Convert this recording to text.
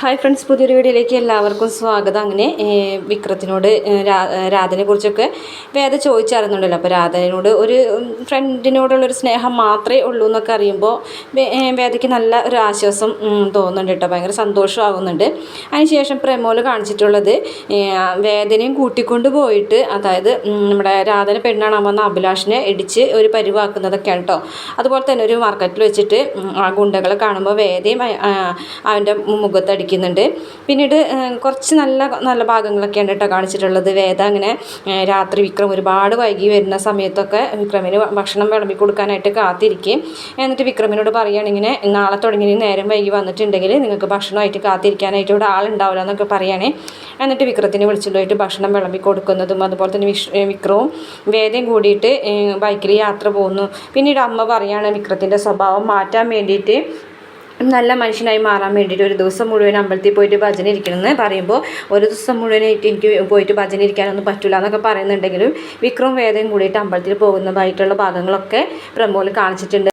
Hi friends പുതിയൊരു വീഡിയോയിലേക്ക് എല്ലാവർക്കും സ്വാഗതം. അങ്ങനെ വിക്രത്തിനോട് രാധനെ കുറിച്ചൊക്കെ വേദ ചോദിച്ചറിയുന്നുണ്ടല്ലോ അപ്പോൾ രാധനോട് ഒരു ഫ്രണ്ടിനോടുള്ളൊരു സ്നേഹം മാത്രമേ ഉള്ളൂ എന്നൊക്കെ അറിയുമ്പോൾ വേദയ്ക്ക് നല്ല ഒരു ആശ്വാസം തോന്നുന്നുണ്ട് കേട്ടോ. ഭയങ്കര സന്തോഷമാകുന്നുണ്ട്. അതിനുശേഷം പ്രമോൽ കാണിച്ചിട്ടുള്ളത് വേദനയും കൂട്ടിക്കൊണ്ട് പോയിട്ട് അതായത് നമ്മുടെ രാധന പെണ്ണാണാൻ വന്ന അഭിലാഷിനെ ഇടിച്ച് ഒരു പരിവാക്കുന്നതൊക്കെയാണ് കേട്ടോ. അതുപോലെ തന്നെ ഒരു മാർക്കറ്റിൽ വെച്ചിട്ട് ആ ഗുണ്ടകളെ കാണുമ്പോൾ വേദയും അവന്റെ ആ, മുഖത്തടിക്കുന്നുണ്ട് പിന്നീട് കുറച്ച് നല്ല നല്ല ഭാഗങ്ങളൊക്കെയാണ് കേട്ടോ കാണിച്ചിട്ടുള്ളത്. വേദ അങ്ങനെ രാത്രി വിക്രം ഒരുപാട് വൈകി വരുന്ന സമയത്തൊക്കെ വിക്രമിന് ഭക്ഷണം വിളമ്പി കൊടുക്കാനായിട്ട് കാത്തിരിക്കുകയും എന്നിട്ട് വിക്രമിനോട് പറയുകയാണിങ്ങനെ നാളെ തുടങ്ങി നേരം വൈകി വന്നിട്ടുണ്ടെങ്കിൽ നിങ്ങൾക്ക് ഭക്ഷണമായിട്ട് കാത്തിരിക്കാനായിട്ട് ഇവിടെ ആളുണ്ടാവില്ല എന്നൊക്കെ പറയുകയാണേ. എന്നിട്ട് വിക്രത്തിനെ വിളിച്ചുകൊണ്ട് പോയിട്ട് ഭക്ഷണം വിളമ്പി കൊടുക്കുന്നതും അതുപോലെ തന്നെ വിഷ് വിക്രവും വേദയും കൂടിയിട്ട് ബൈക്കിൽ യാത്ര പോകുന്നു. പിന്നീട് അമ്മ പറയുകയാണ് വിക്രത്തിന്റെ സ്വഭാവം മാറ്റാൻ വേണ്ടിയിട്ട് നല്ല മനുഷ്യനായി മാറാൻ വേണ്ടിയിട്ട് ഒരു ദിവസം മുഴുവൻ അമ്പലത്തിൽ പോയിട്ട് ഭജന ഇരിക്കണമെന്ന് പറയുമ്പോൾ ഒരു ദിവസം മുഴുവനായിട്ട് എനിക്ക് പോയിട്ട് ഭജന ഇരിക്കാനൊന്നും പറ്റില്ല എന്നൊക്കെ പറയുന്നുണ്ടെങ്കിലും വിക്രം വേദയും കൂടിയിട്ട് അമ്പലത്തിൽ പോകുന്നതായിട്ടുള്ള ഭാഗങ്ങളൊക്കെ പ്രമോൽ കാണിച്ചിട്ടുണ്ട്.